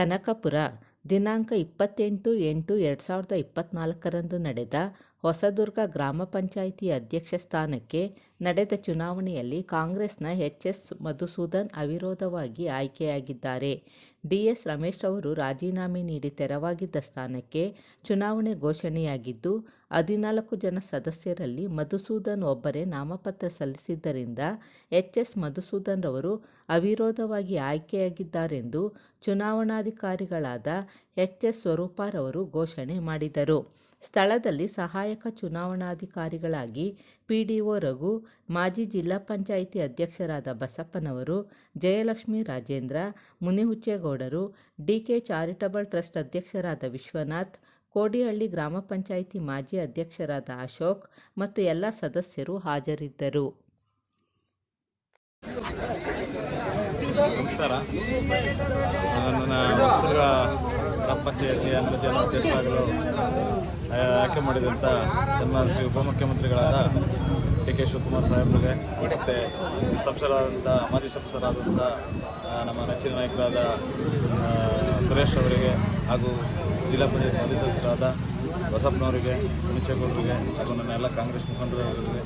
ಕನಕಪುರ ದಿನಾಂಕ ಇಪ್ಪತ್ತೆಂಟು ಎಂಟು ಎರಡು ಸಾವಿರದ ಇಪ್ಪತ್ತ್ನಾಲ್ಕರಂದು ನಡೆದ ಹೊಸದುರ್ಗ ಗ್ರಾಮ ಪಂಚಾಯಿತಿ ಅಧ್ಯಕ್ಷ ಸ್ಥಾನಕ್ಕೆ ನಡೆದ ಚುನಾವಣೆಯಲ್ಲಿ ಕಾಂಗ್ರೆಸ್ನ ಎಚ್ ಎಸ್ ಮಧುಸೂದನ್ ಅವಿರೋಧವಾಗಿ ಆಯ್ಕೆಯಾಗಿದ್ದಾರೆ. ಡಿ ಎಸ್ ರಮೇಶ್ ಅವರು ರಾಜೀನಾಮೆ ನೀಡಿ ತೆರವಾಗಿದ್ದ ಸ್ಥಾನಕ್ಕೆ ಚುನಾವಣೆ ಘೋಷಣೆಯಾಗಿದ್ದು, ಹದಿನಾಲ್ಕು ಜನ ಸದಸ್ಯರಲ್ಲಿ ಮಧುಸೂದನ್ ಒಬ್ಬರೇ ನಾಮಪತ್ರ ಸಲ್ಲಿಸಿದ್ದರಿಂದ ಎಚ್ ಎಸ್ ಮಧುಸೂದನ್ ರವರು ಅವಿರೋಧವಾಗಿ ಆಯ್ಕೆಯಾಗಿದ್ದಾರೆಂದು ಚುನಾವಣಾಧಿಕಾರಿಗಳಾದ ಎಚ್ ಎಸ್ ಸ್ವರೂಪರವರು ಘೋಷಣೆ ಮಾಡಿದರು. ಸ್ಥಳದಲ್ಲಿ ಸಹಾಯಕ ಚುನಾವಣಾಧಿಕಾರಿಗಳಾಗಿ ಪಿ ಡಿ ಒ ರಘು, ಮಾಜಿ ಜಿಲ್ಲಾ ಪಂಚಾಯಿತಿ ಅಧ್ಯಕ್ಷರಾದ ಬಸಪ್ಪನವರು, ಜಯಲಕ್ಷ್ಮಿ ರಾಜೇಂದ್ರ, ಮುನಿಹುಚ್ಚೇಗೌಡರು ಡಿ ಕೆ ಚಾರಿಟಬಲ್ ಟ್ರಸ್ಟ್ ಅಧ್ಯಕ್ಷರಾದ ವಿಶ್ವನಾಥ್, ಕೋಡಿಹಳ್ಳಿ ಗ್ರಾಮ ಪಂಚಾಯಿತಿ ಮಾಜಿ ಅಧ್ಯಕ್ಷರಾದ ಅಶೋಕ್ ಮತ್ತು ಎಲ್ಲ ಸದಸ್ಯರು ಹಾಜರಿದ್ದರು. ನಮಸ್ಕಾರ. ನನ್ನ ಹೊಸದುರ್ಗ ಗ್ರಾಮ ಪಂಚಾಯತಿ ಅಭಿವೃದ್ಧಿ ಉದ್ದೇಶವಾಗಲು ಆಯ್ಕೆ ಮಾಡಿದಂಥ ಸನ್ಮಾನ ಶ್ರೀ ಉಪಮುಖ್ಯಮಂತ್ರಿಗಳಾದ ಡಿ ಕೆ ಶಿವಕುಮಾರ್ ಸಾಹೇಬ್ರಿಗೆ, ಮತ್ತು ಸಂಸದರಾದಂಥ ಮಾಜಿ ಸಂಸದರಾದಂಥ ನಮ್ಮ ನೆಚ್ಚಿನ ನಾಯಕರಾದ ಸುರೇಶ್ ಅವರಿಗೆ ಹಾಗೂ ಜಿಲ್ಲಾ ಪಂಚಾಯತ್ ಮಾಜಿ ಸದಸ್ಯರಾದ ಬಸಪ್ಪನವರಿಗೆ ಮುನಿಚೇಗೌಡರಿಗೆ ಹಾಗೂ ನನ್ನ ಎಲ್ಲ ಕಾಂಗ್ರೆಸ್ ಮುಖಂಡರಿಗೆ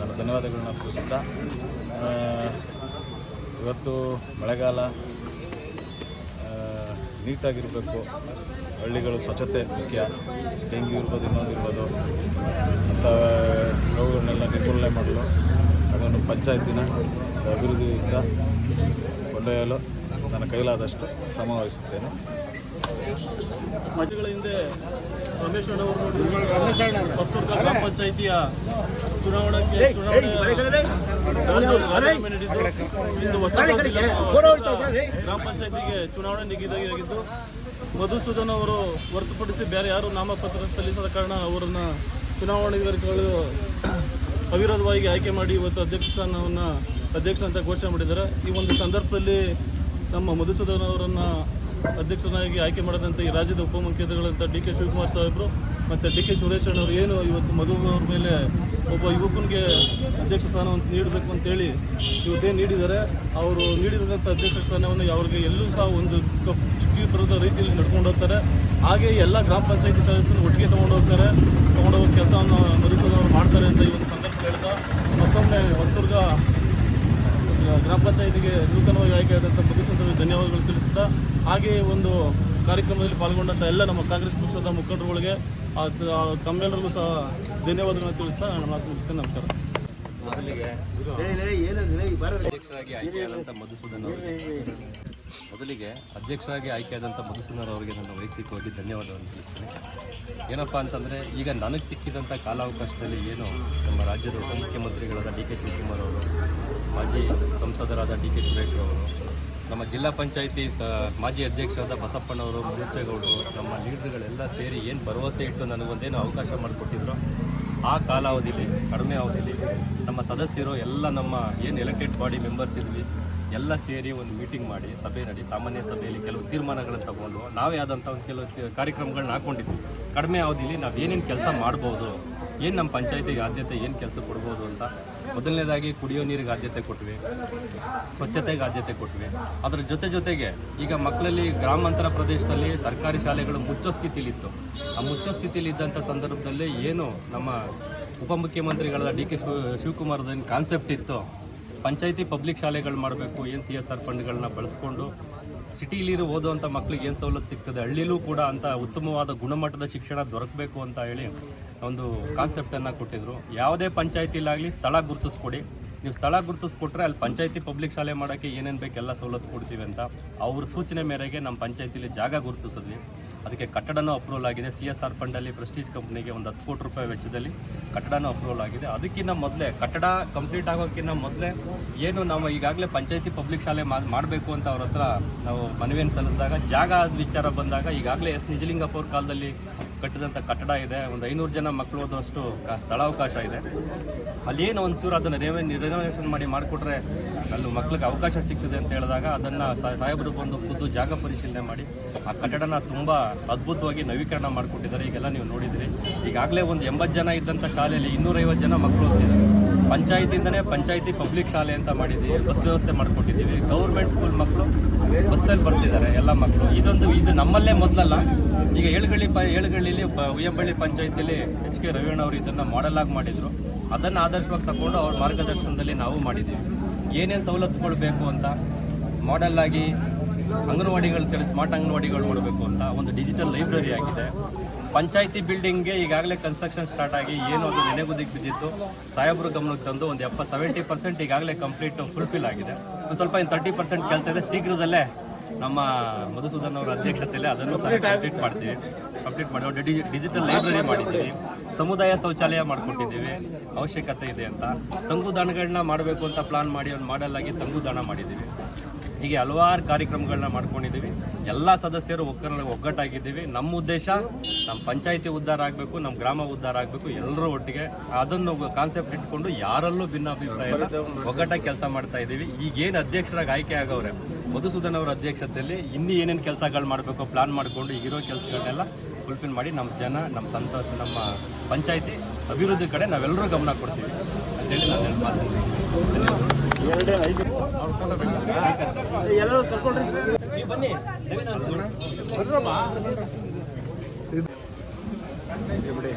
ನಾನು ಧನ್ಯವಾದಗಳನ್ನ ಅರ್ಪಿಸುತ್ತಾ ಇವತ್ತು ಮಳೆಗಾಲ ನೀಟಾಗಿರಬೇಕು. ಹಳ್ಳಿಗಳು ಸ್ವಚ್ಛತೆ ಮುಖ್ಯ. ಡೆಂಗ್ಯೂ ಇರ್ಬೋದು, ಇನ್ನೊಂದು ಇರ್ಬೋದು. ಅಂತ ರೋಗಗಳನ್ನೆಲ್ಲ ನಿರ್ಮೂಲನೆ ಮಾಡಲು ಅದನ್ನು ಪಂಚಾಯತಿನ ಅಭಿವೃದ್ಧಿಯಿಂದ ಕೊಂಡೊಯ್ಯಲು ನನ್ನ ಕೈಲಾದಷ್ಟು ಸಮಾವಹಿಸುತ್ತೇನೆ ಮಧ್ಯಗಳ ಹಿಂದೆ ರಮೇಶ್ ಅಣ್ಣವರು ಹೊಸದುರ್ಗ ಗ್ರಾಮ ಪಂಚಾಯಿತಿಯ ಚುನಾವಣೆಗೆ ಚುನಾವಣೆ ಇಂದು ಹೊಸದುರ್ಗ ಗ್ರಾಮ ಪಂಚಾಯಿತಿಗೆ ಚುನಾವಣೆ ನಿಗದಿಯಾಗಿದ್ದು ಮಧುಸೂದನ್ ಅವರು ಹೊರತುಪಡಿಸಿ ಬೇರೆ ಯಾರು ನಾಮಪತ್ರ ಸಲ್ಲಿಸದ ಕಾರಣ ಅವರನ್ನು ಚುನಾವಣಾಧಿಕಾರಿಗಳು ಅವಿರೋಧವಾಗಿ ಆಯ್ಕೆ ಮಾಡಿ ಇವತ್ತು ಅಧ್ಯಕ್ಷ ಸ್ಥಾನವನ್ನು ಅಧ್ಯಕ್ಷ ಅಂತ ಘೋಷಣೆ ಮಾಡಿದ್ದಾರೆ. ಈ ಒಂದು ಸಂದರ್ಭದಲ್ಲಿ ನಮ್ಮ ಮಧುಸೂದನ್ ಅವರನ್ನು ಅಧ್ಯಕ್ಷರನ್ನಾಗಿ ಆಯ್ಕೆ ಮಾಡಿದಂಥ ಈ ರಾಜ್ಯದ ಉಪಮುಖ್ಯಮಂತ್ರಿಗಳಂತ ಡಿ ಕೆ ಶಿವಕುಮಾರ್ ಸಾಹೇಬರು ಮತ್ತು ಡಿ ಕೆ ಸುರೇಶ್ ಅವರು ಏನು ಇವತ್ತು ಮಧು ಅವ್ರ ಮೇಲೆ ಒಬ್ಬ ಯುವಕನಿಗೆ ಅಧ್ಯಕ್ಷ ಸ್ಥಾನವನ್ನು ನೀಡಬೇಕು ಅಂತೇಳಿ ಇವತ್ತೇನು ನೀಡಿದ್ದಾರೆ. ಅವರು ನೀಡಿದಂಥ ಅಧ್ಯಕ್ಷ ಸ್ಥಾನವನ್ನು ಅವ್ರಿಗೆ ಎಲ್ಲೂ ಸಹ ಒಂದು ಚುಕ್ಕಿ ಬರದ ರೀತಿಯಲ್ಲಿ ನಡ್ಕೊಂಡು ಹೋಗ್ತಾರೆ. ಹಾಗೆ ಎಲ್ಲ ಗ್ರಾಮ ಪಂಚಾಯತಿ ಸದಸ್ಯರು ಒಟ್ಟಿಗೆ ತೊಗೊಂಡು ಹೋಗ್ತಾರೆ. ತೊಗೊಂಡೋಗೋ ಕೆಲಸವನ್ನು ಮಧುಸೂದನ್ ಅವರು ಮಾಡ್ತಾರೆ ಅಂತ ಈ ಒಂದು ಸಂದರ್ಭ ಹೇಳ್ತಾ ಮತ್ತೊಮ್ಮೆ ಹೊಸದುರ್ಗ ಗ್ರಾಮ ಪಂಚಾಯತಿಗೆ ನೂತನವಾಗಿ ಆಯ್ಕೆಯಾದಂಥ ಮಧುಸೂದನ್ ಧನ್ಯವಾದಗಳು ತಿಳಿಸುತ್ತಾ, ಹಾಗೆಯೇ ಒಂದು ಕಾರ್ಯಕ್ರಮದಲ್ಲಿ ಪಾಲ್ಗೊಂಡಂಥ ಎಲ್ಲ ನಮ್ಮ ಕಾಂಗ್ರೆಸ್ ಪಕ್ಷದ ಮುಖಂಡರುಗಳಿಗೆ ತಮ್ಮೆಲ್ಲರಿಗೂ ಸಹ ಧನ್ಯವಾದಗಳನ್ನು ತಿಳಿಸ್ತಾ ನಾನು ಮಾತು ಮುಗಿಸ್ತೇನೆ. ನಮಸ್ಕಾರ. ಅಧ್ಯಕ್ಷರಾಗಿ ಮೊದಲಿಗೆ ಅಧ್ಯಕ್ಷರಾಗಿ ಆಯ್ಕೆಯಾದಂಥ ಮಧುಸೂದನ್ ಅವರಿಗೆ ನನ್ನ ವೈಯಕ್ತಿಕವಾಗಿ ಧನ್ಯವಾದವನ್ನು ತಿಳಿಸ್ತೇನೆ. ಏನಪ್ಪ ಅಂತಂದರೆ, ಈಗ ನನಗೆ ಸಿಕ್ಕಿದಂಥ ಕಾಲಾವಕಾಶದಲ್ಲಿ ಏನು ನಮ್ಮ ರಾಜ್ಯದ ಉಪಮುಖ್ಯಮಂತ್ರಿಗಳಾದ ಡಿ ಕೆ ಶಿವಕುಮಾರ್ ಅವರು ಮಾಜಿ ಸಂಸದರಾದ ಡಿ ಕೆ ಸುರೇಶ್ ಅವರು, ನಮ್ಮ ಜಿಲ್ಲಾ ಪಂಚಾಯಿತಿ ಸ, ಮಾಜಿ ಅಧ್ಯಕ್ಷರಾದ ಬಸಪ್ಪನವರು ಮುರುಚೇಗೌಡರು ನಮ್ಮ ಲೀಡರ್ಗಳೆಲ್ಲ ಸೇರಿ ಏನು ಭರವಸೆ ಇಟ್ಟು ನನಗೊಂದೇನು ಅವಕಾಶ ಮಾಡಿಕೊಟ್ಟಿದ್ರು, ಆ ಕಾಲಾವಧಿಲಿ, ಕಡಿಮೆ ಅವಧಿಲಿ ನಮ್ಮ ಸದಸ್ಯರು ಎಲ್ಲ ನಮ್ಮ ಏನು ಎಲೆಕ್ಟೆಡ್ ಬಾಡಿ ಮೆಂಬರ್ಸ್ ಇದ್ವಿ, ಎಲ್ಲ ಸೇರಿ ಒಂದು ಮೀಟಿಂಗ್ ಮಾಡಿ, ಸಭೆ ನಡಿ, ಸಾಮಾನ್ಯ ಸಭೆಯಲ್ಲಿ ಕೆಲವು ತೀರ್ಮಾನಗಳನ್ನು ತಗೊಂಡು, ನಾವೇ ಆದಂಥ ಒಂದು ಕೆಲವು ಕಾರ್ಯಕ್ರಮಗಳನ್ನ ಹಾಕ್ಕೊಂಡಿದ್ವಿ ಕಡಿಮೆ ಅವಧಿಲಿ ನಾವು ಏನೇನು ಕೆಲಸ ಮಾಡ್ಬೋದು ಏನು ನಮ್ಮ ಪಂಚಾಯತಿಗೆ ಆದ್ಯತೆ, ಏನು ಕೆಲಸ ಕೊಡ್ಬೋದು ಅಂತ ಮೊದಲನೇದಾಗಿ ಕುಡಿಯೋ ನೀರಿಗೆ ಆದ್ಯತೆ ಕೊಟ್ವಿ, ಸ್ವಚ್ಛತೆಗೆ ಆದ್ಯತೆ ಕೊಟ್ವಿ. ಅದರ ಜೊತೆ ಜೊತೆಗೆ ಈಗ ಮಕ್ಕಳಲ್ಲಿ ಗ್ರಾಮಾಂತರ ಪ್ರದೇಶದಲ್ಲಿ ಸರ್ಕಾರಿ ಶಾಲೆಗಳು ಮುಚ್ಚೋ ಸ್ಥಿತಿಲಿತ್ತು. ಆ ಮುಚ್ಚೋ ಸ್ಥಿತಿಲಿ ಇದ್ದಂಥ ಸಂದರ್ಭದಲ್ಲಿ ಏನು ನಮ್ಮ ಉಪಮುಖ್ಯಮಂತ್ರಿಗಳಾದ ಡಿ ಕೆ ಶಿವ ಶಿವಕುಮಾರ್ದ ಏನು ಕಾನ್ಸೆಪ್ಟ್ ಇತ್ತು. ಪಂಚಾಯತಿ ಪಬ್ಲಿಕ್ ಶಾಲೆಗಳು ಮಾಡಬೇಕು, ಏನು ಸಿ ಎಸ್ ಆರ್ ಫಂಡ್ಗಳನ್ನ ಬಳಸ್ಕೊಂಡು ಸಿಟಿಲಿರೋ ಓದುವಂಥ ಮಕ್ಕಳಿಗೆ ಏನು ಸವಲತ್ತು ಸಿಗ್ತದೆ, ಹಳ್ಳಿಲೂ ಕೂಡ ಅಂತ ಉತ್ತಮವಾದ ಗುಣಮಟ್ಟದ ಶಿಕ್ಷಣ ದೊರಕಬೇಕು ಅಂತ ಹೇಳಿ ಒಂದು ಕಾನ್ಸೆಪ್ಟನ್ನು ಕೊಟ್ಟಿದ್ರು. ಯಾವುದೇ ಪಂಚಾಯತಿಲಾಗಲಿ ಸ್ಥಳ ಗುರುತಿಸ್ಕೊಡಿ. ನೀವು ಸ್ಥಳ ಗುರುತಿಸ್ಕೊಟ್ರೆ ಅಲ್ಲಿ ಪಂಚಾಯತಿ ಪಬ್ಲಿಕ್ ಶಾಲೆ ಮಾಡೋಕ್ಕೆ ಏನೇನು ಬೇಕು ಎಲ್ಲ ಸವಲತ್ತು ಕೊಡ್ತೀವಿ ಅಂತ ಅವ್ರ ಸೂಚನೆ ಮೇರೆಗೆ ನಮ್ಮ ಪಂಚಾಯತಿಲಿ ಜಾಗ ಗುರುತಿಸಿದ್ವಿ. ಅದಕ್ಕೆ ಕಟ್ಟಡನೂ ಅಪ್ರೂವಲ್ ಆಗಿದೆ. ಸಿ ಎಸ್ ಆರ್ ಫಂಡಲ್ಲಿ ಪ್ರೆಸ್ಟೀಜ್ ಕಂಪ್ನಿಗೆ ಒಂದು ಹತ್ತು ಕೋಟಿ ರೂಪಾಯಿ ವೆಚ್ಚದಲ್ಲಿ ಕಟ್ಟಡನೂ ಅಪ್ರೂವಲ್ ಆಗಿದೆ. ಅದಕ್ಕಿಂತ ಮೊದಲೇ, ಕಟ್ಟಡ ಕಂಪ್ಲೀಟ್ ಆಗೋಕ್ಕಿಂತ ಮೊದಲೇ ಏನು ನಾವು ಈಗಾಗಲೇ ಪಂಚಾಯತಿ ಪಬ್ಲಿಕ್ ಶಾಲೆ ಮಾಡಬೇಕು ಅಂತ ಅವ್ರ ಹತ್ರ ನಾವು ಮನವಿಯನ್ನು ಸಲ್ಲಿಸಿದಾಗ, ಜಾಗ ವಿಚಾರ ಬಂದಾಗ ಈಗಾಗಲೇ ಎಸ್ ನಿಜಲಿಂಗಪ್ಪ ಅವ್ರ ಕಾಲದಲ್ಲಿ ಕಟ್ಟಿದಂಥ ಕಟ್ಟಡ ಇದೆ. ಒಂದು ಐನೂರು ಜನ ಮಕ್ಕಳು ಓದೋಷ್ಟು ಸ್ಥಳಾವಕಾಶ ಇದೆ. ಅಲ್ಲೇನು ಒಂಚೂರು ಅದನ್ನು ರೇವೆ ರಿನೋವೇಷನ್ ಮಾಡಿ ಮಾಡಿಕೊಟ್ರೆ ಅಲ್ಲಿ ಮಕ್ಳಿಗೆ ಅವಕಾಶ ಸಿಗ್ತದೆ ಅಂತ ಹೇಳಿದಾಗ ಅದನ್ನು ಸಾಹೇಬರು ಬಂದು ಖುದ್ದು ಜಾಗ ಪರಿಶೀಲನೆ ಮಾಡಿ ಆ ಕಟ್ಟಡನ ತುಂಬ ಅದ್ಭುತವಾಗಿ ನವೀಕರಣ ಮಾಡಿಕೊಟ್ಟಿದ್ದಾರೆ. ಈಗೆಲ್ಲ ನೀವು ನೋಡಿದ್ರಿ. ಈಗಾಗಲೇ ಒಂದು ಎಂಬತ್ತು ಜನ ಇದ್ದಂಥ ಶಾಲೆಯಲ್ಲಿ ಇನ್ನೂರೈವತ್ತು ಜನ ಮಕ್ಕಳು ಓದ್ತಿದ್ದಾರೆ. ಪಂಚಾಯತಿಯಿಂದನೇ ಪಂಚಾಯತಿ ಪಬ್ಲಿಕ್ ಶಾಲೆ ಅಂತ ಮಾಡಿದ್ದೀವಿ. ಬಸ್ ವ್ಯವಸ್ಥೆ ಮಾಡಿಕೊಟ್ಟಿದ್ದೀವಿ. ಗೌರ್ಮೆಂಟ್ ಸ್ಕೂಲ್ ಮಕ್ಕಳು ಬಸ್ಸಲ್ಲಿ ಬರ್ತಿದ್ದಾರೆ, ಎಲ್ಲ ಮಕ್ಕಳು. ಇದೊಂದು, ಇದು ನಮ್ಮಲ್ಲೇ ಮೊದಲಲ್ಲ. ಈಗ ಏಳುಗಳ್ಳಿ ಪ, ಏಳುಗಳ್ಳಿಲಿ ಉಯ್ಯಂಬಳ್ಳಿ ಪಂಚಾಯತಿಲಿ ಎಚ್ ಕೆ ರವೀಣ್ ಅವರು ಇದನ್ನು ಆಗಿ ಮಾಡಿದರು. ಅದನ್ನು ಆದರ್ಶವಾಗಿ ತಗೊಂಡು ಅವ್ರ ಮಾರ್ಗದರ್ಶನದಲ್ಲಿ ನಾವು ಮಾಡಿದ್ದೀವಿ. ಏನೇನು ಸವಲತ್ತುಗಳು ಬೇಕು ಅಂತ? ಮಾಡೆಲ್ಲಾಗಿ ಅಂಗನವಾಡಿಗಳು ತಿಳಿ ಸ್ಮಾರ್ಟ್ ಅಂಗನವಾಡಿಗಳು ಮಾಡಬೇಕು ಅಂತ ಒಂದು ಡಿಜಿಟಲ್ ಲೈಬ್ರರಿ ಆಗಿದೆ. ಪಂಚಾಯಿತಿ ಬಿಲ್ಡಿಂಗ್ಗೆ ಈಗಾಗಲೇ ಕನ್ಸ್ಟ್ರಕ್ಷನ್ ಸ್ಟಾರ್ಟ್ ಆಗಿ ಏನು ಅದು ನೆನೆಗುದಿಗೆ ಬಿದ್ದಿತ್ತು. ಸಾಹೇಬ್ರ ಗಮನಕ್ಕೆ ತಂದು ಒಂದು ಎಪ್ಪ ಸೆವೆಂಟಿ ಪರ್ಸೆಂಟ್ ಈಗಾಗಲೇ ಕಂಪ್ಲೀಟ್ ಫುಲ್ಫಿಲ್ ಆಗಿದೆ. ಒಂದು ಸ್ವಲ್ಪ ಇನ್ನು ತರ್ಟಿ ಪರ್ಸೆಂಟ್ ಕೆಲಸ ಇದೆ. ಶೀಘ್ರದಲ್ಲೇ ನಮ್ಮ ಮಧುಸೂದನ್ ಅವರ ಅಧ್ಯಕ್ಷತೆಯಲ್ಲಿ ಅದನ್ನು ಸಹ ಕಂಪ್ಲೀಟ್ ಮಾಡ್ತೀವಿ. ಕಂಪ್ಲೀಟ್ ಮಾಡಿ ಡಿಜಿಟಲ್ ಲೈಬ್ರರಿ ಮಾಡಿದ್ದೀವಿ. ಸಮುದಾಯ ಶೌಚಾಲಯ ಮಾಡಿಕೊಟ್ಟಿದ್ದೀವಿ. ಅವಶ್ಯಕತೆ ಇದೆ ಅಂತ. ತಂಗುದಾಣಗಳನ್ನ ಮಾಡಬೇಕು ಅಂತ ಪ್ಲಾನ್ ಮಾಡಿ ಒಂದು ಮಾಡಲ್ ಆಗಿ ತಂಗುದಾಣ ಮಾಡಿದ್ದೀವಿ. ಹೀಗೆ ಹಲವಾರು ಕಾರ್ಯಕ್ರಮಗಳನ್ನ ಮಾಡ್ಕೊಂಡಿದ್ದೀವಿ. ಎಲ್ಲ ಸದಸ್ಯರು ಒಕ್ಕರ ಒಗ್ಗಟ್ಟಾಗಿದ್ದೀವಿ. ನಮ್ಮ ಉದ್ದೇಶ ನಮ್ಮ ಪಂಚಾಯಿತಿ ಉದ್ಧಾರ ಆಗಬೇಕು, ನಮ್ಮ ಗ್ರಾಮ ಉದ್ಧಾರ ಆಗಬೇಕು. ಎಲ್ಲರೂ ಒಟ್ಟಿಗೆ ಅದನ್ನು ಕಾನ್ಸೆಪ್ಟ್ ಇಟ್ಕೊಂಡು ಯಾರಲ್ಲೂ ಭಿನ್ನಾಭಿಪ್ರಾಯ ಇಲ್ಲ ಒಗ್ಗಟ್ಟಾಗಿ ಕೆಲಸ ಮಾಡ್ತಾ ಇದ್ದೀವಿ. ಈಗೇನು ಅಧ್ಯಕ್ಷರಾಗಿ ಆಯ್ಕೆ ಆಗವ್ರೆ, ಮಧುಸೂದನ್ ಅವರ ಅಧ್ಯಕ್ಷತೆಯಲ್ಲಿ ಇನ್ನೂ ಏನೇನು ಕೆಲಸಗಳು ಮಾಡಬೇಕು ಪ್ಲಾನ್ ಮಾಡಿಕೊಂಡು ಇರೋ ಕೆಲಸಗಳನ್ನೆಲ್ಲ ಫುಲ್ಫಿಲ್ ಮಾಡಿ ನಮ್ಮ ಜನ, ನಮ್ಮ ಸಂತೋಷ, ನಮ್ಮ ಪಂಚಾಯಿತಿ ಅಭಿವೃದ್ಧಿ ಕಡೆ ನಾವೆಲ್ಲರೂ ಗಮನ ಕೊಡ್ತೀವಿ. ಅಂತೇಳಿ ನಾನು ಮಾತಾಡ್ತೀನಿ ಎಲ್ಲರೂ ಕರ್ಕೊಂಡ್ರಿ. ಬನ್ನಿ. ಬಿಡಿ.